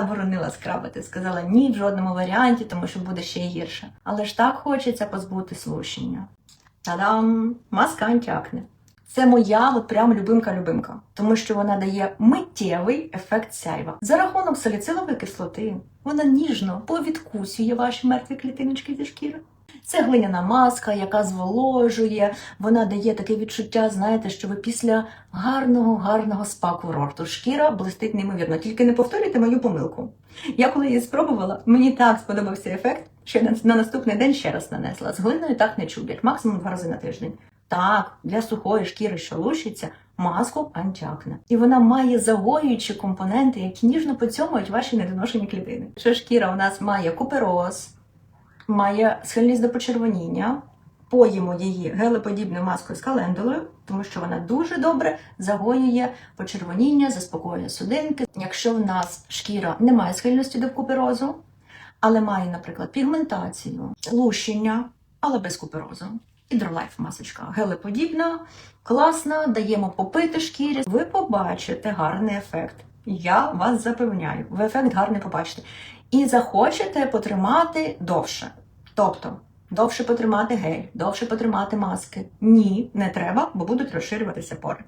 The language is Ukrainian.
заборонила скрабити, Сказала ні в жодному варіанті, тому що буде ще гірше. Але ж так хочеться позбути лущення. Та-дам! Маска антіакне. Це моя от прям любимка-любимка, тому що вона дає миттєвий ефект сяйва. За рахунок саліцилової кислоти вона ніжно повідкусює ваші мертві клітиночки зі шкіри. Це глиняна маска, яка зволожує, вона дає таке відчуття, знаєте, що ви після гарного, гарного спа-курорту. Шкіра блистить неймовірно. Тільки не повторюйте мою помилку. Я коли її спробувала, мені так сподобався ефект, що я на- на наступний день ще раз нанесла. З глиною так не чудять, максимум два рази на тиждень. Так, для сухої шкіри, що лущиться, маску антиакне. І вона має загоюючі компоненти, які ніжно поцьомують ваші недоношені клітини. Що шкіра у нас має купероз, має схильність до почервоніння. Поїмо її гелеподібною маскою з календулою, тому що вона дуже добре загоює почервоніння, заспокоює судинки. Якщо в нас шкіра не має схильності до куперозу, але має, наприклад, пігментацію, лущення, але без куперозу. Гідролайф масочка гелеподібна, класна, даємо попити шкірі. Ви побачите гарний ефект. Я вас запевняю, ви ефект гарний побачите. І захочете потримати довше. Тобто, довше потримати гель, довше потримати маски. Ні, не треба, бо будуть розширюватися пори.